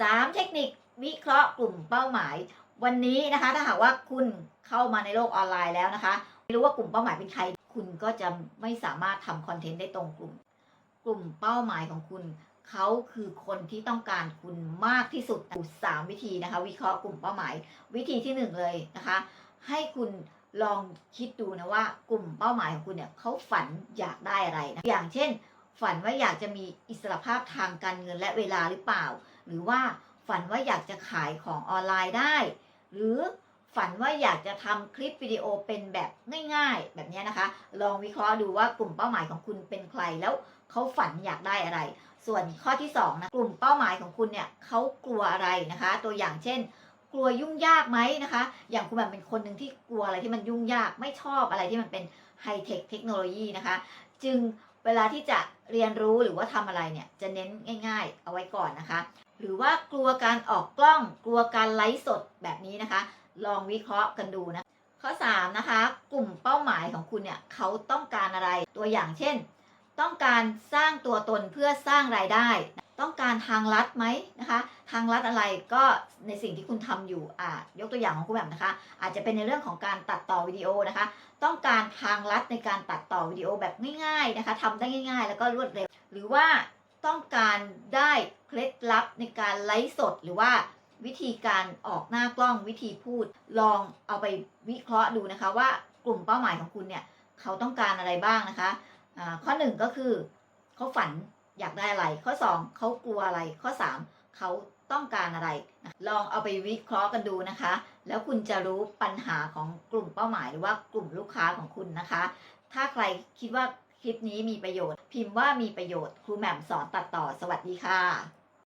3 เทคนิควิเคราะห์กลุ่มเป้าหมาย วันนี้นะคะถ้าหากว่าคุณเข้ามาในโลกออนไลน์แล้วนะคะ ไม่รู้ว่ากลุ่มเป้าหมายเป็นใคร คุณก็จะไม่สามารถทำคอนเทนต์ได้ตรงกลุ่ม กลุ่มเป้าหมายของคุณเขาคือคนที่ต้องการคุณมากที่สุดสามวิธีนะคะ วิเคราะห์กลุ่มเป้าหมาย วิธีที่หนึ่งเลยนะคะ ให้คุณลองคิดดูนะว่ากลุ่มเป้าหมายของคุณเนี่ยเขาฝันอยากได้อะไรนะอย่างเช่น ฝันว่าอยากจะมีอิสรภาพทางการเงินและเวลาหรือเปล่า หรือว่าฝันว่าอยากจะขายของออนไลน์ได้ หรือฝันว่าอยากจะทำคลิปวิดีโอเป็นแบบง่ายๆ แบบนี้นะคะ ลองวิเคราะห์ดูว่ากลุ่มเป้าหมายของคุณเป็นใครแล้วเขาฝันอยากได้อะไร ส่วนข้อที่สองนะกลุ่มเป้าหมายของคุณเนี่ยเขากลัวอะไรนะคะ ตัวอย่างเช่น กลัวยุ่งยากไหมนะคะ อย่างคุณแบบเป็นคนหนึ่งที่กลัวอะไรที่มันยุ่งยากไม่ชอบอะไรที่มันเป็นไฮเทคเทคโนโลยีนะคะ จึงเวลาที่จะ เรียนรู้หรือว่าทำอะไรเนี่ยจะเน้นง่าย ๆ เอาไว้ก่อนนะคะ หรือว่ากลัวการออกกล้องกลัวการไลฟ์สดแบบนี้นะคะ ลองวิเคราะห์กันดูนะข้อ3นะคะกลุ่มเป้าหมายของคุณเนี่ยเขาต้องการอะไรตัวอย่างเช่น ต้องการสร้างตัวตนเพื่อสร้างรายได้ ต้องการทางลัดไหมนะคะ ทางลัดอะไรก็ในสิ่งที่คุณทำอยู่อ่ายกตัวอย่างของคุณแบบนะคะ อาจจะเป็นในเรื่องของการตัดต่อวิดีโอนะคะ ต้องการทางลัดในการตัดต่อวิดีโอแบบง่ายๆนะคะทำได้ง่าย ๆ แล้วก็รวดเร็ว หรือว่าต้องการได้เคล็ดลับในการไลฟ์สด หรือว่าวิธีการออกหน้ากล้องวิธีพูดลองเอาไปวิเคราะห์ดูนะคะว่ากลุ่มเป้าหมายของคุณเนี่ยเขาต้องการอะไรบ้างนะคะอ่าข้อหนึ่งก็คือเขาฝัน อยากได้อะไร ข้อ 2เขากลัวอะไร ข้อ 3เขาต้องการอะไร ลองเอาไปวิเคราะห์กันดูนะคะ แล้วคุณจะรู้ปัญหาของกลุ่มเป้าหมายหรือว่ากลุ่มลูกค้าของคุณนะคะ ถ้าใครคิดว่าคลิปนี้มีประโยชน์ พิมพ์ว่ามีประโยชน์ครูแหม่มสอนตัดต่อสวัสดีค่ะ